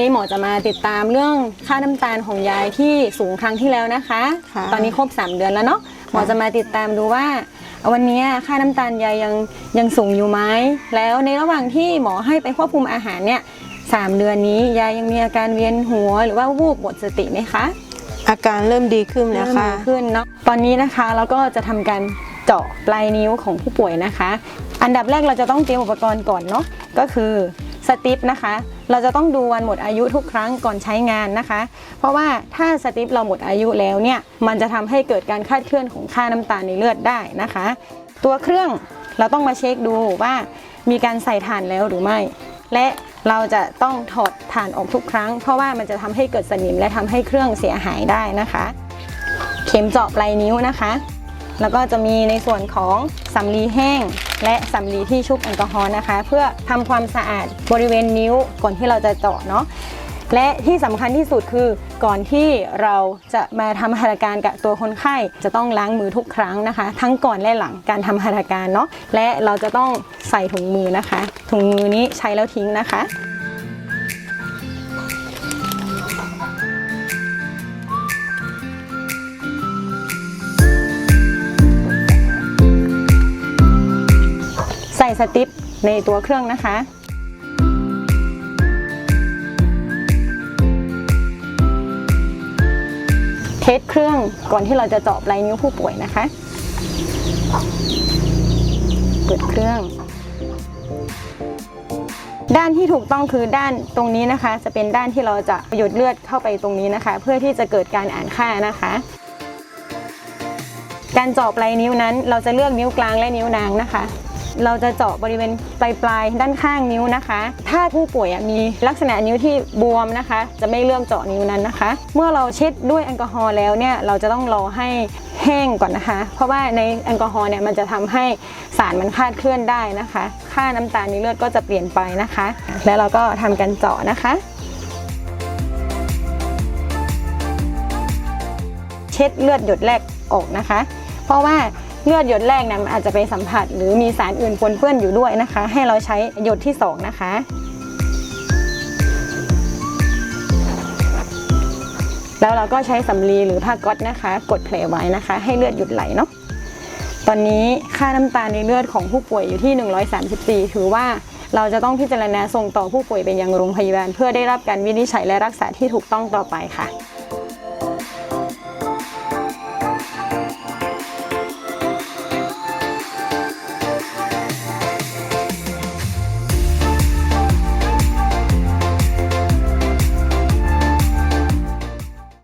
นี้หมอจะมาติดตามเรื่องค่าน้ำตาลของยายที่สูงครั้งที่แล้วนะคะ ค่ะตอนนี้ครบ 3 เดือนแล้วเนาะหมอจะมาติดตามดูว่า วันนี้ค่าน้ำตาลยายยังยังสูงอยู่ไหมแล้วในระหว่างที่หมอให้ไปควบคุมอาหารเนี่ยสามเดือนนี้ยายยังมีอาการเวียนหัว หรือว่าวูบหมดสติไหมคะอาการเริ่มดีขึ้นแล้วเริ่มค่ะ ดีขึ้นเนาะตอนนี้นะคะเราก็จะทำการเจาะปลายนิ้วของผู้ป่วยนะคะ อันดับแรกเราจะต้องเตรียมอุปกรณ์ก่อนเนาะก็คือสติปนะคะ เราจะต้องดูวันหมดอายุทุกครั้งก่อนใช้งานนะคะ เพราะว่าถ้าสติปเราหมดอายุแล้วเนี่ยมันจะทำให้เกิดการคลาดเคลื่อนของค่าน้ำตาลในเลือดได้นะคะ ตัวเครื่องเราต้องมาเช็คดูว่ามีการใส่ถ่านแล้วหรือไม่ และเราจะต้องถอดถ่านออกทุกครั้ง เพราะว่ามันจะทำให้เกิดสนิมและทำให้เครื่องเสียหายได้นะคะ เข็มเจาะปลายนิ้วนะคะ แล้วก็จะมีในส่วนของสำลีแห้ง และสำลีที่ชุบแอลกอฮอล์นะคะ เพื่อทำความสะอาดบริเวณนิ้วก่อนที่เราจะเจาะเนาะและที่สำคัญที่สุดคือก่อนที่เราจะมาทำหัตถการกับตัวคนไข้ จะต้องล้างมือทุกครั้งนะคะ ทั้งก่อนและหลังการทำหัตถการเนาะและเราจะต้องใส่ถุงมือนะคะ ถุงมือนี้ใช้แล้วทิ้งนะคะ สติปในตัวเครื่องนะคะ เทสเครื่องก่อนที่เราจะเจาะปลายนิ้วผู้ป่วยนะคะ เปิดเครื่อง ด้านที่ถูกต้องคือด้านตรงนี้นะคะ จะเป็นด้านที่เราจะหยดเลือดเข้าไปตรงนี้นะคะ เพื่อที่จะเกิดการอ่านค่านะคะการเจาะปลายนิ้วนั้น เราจะเลือกนิ้วกลางและนิ้วนางนะคะ เราจะเจาะบริเวณปลายปลายด้านข้างนิ้วนะคะ ถ้าผู้ป่วยมีลักษณะนิ้วที่บวมนะคะ จะไม่เลือกเจาะนิ้วนั้นนะคะ เมื่อเราเช็ดด้วยแอลกอฮอล์แล้วเนี่ยเราจะต้องรอให้แห้งก่อนนะคะ เพราะว่าในแอลกอฮอล์เนี่ยมันจะทำให้สารมันคลาดเคลื่อนได้นะคะ ค่าน้ำตาลในเลือดก็จะเปลี่ยนไปนะคะ แล้วเราก็ทำการเจาะนะคะเช็ดเลือดหยดแรกออกนะคะ เพราะว่า เลือดหยดแรกนี่ยมันอาจจะไปสัมผัส หรือมีสารอื่นปนเปื้อนอยู่ด้วยนะคะ ให้เราใช้หยดที่สองนะคะแล้วเราก็ใช้สำลีหรือผ้าก๊อตนะคะ กดแผลไว้นะคะ ให้เลือดหยุดไหลเนาะตอนนี้ค่าน้ำตาลในเลือดของผู้ป่วยอยู่ที่ 134 ถือว่าเราจะต้องพิจารณาส่งต่อผู้ป่วยไปยังโรงพยาบาล เพื่อได้รับการวินิจฉัยและรักษาที่ถูกต้องต่อไปค่ะ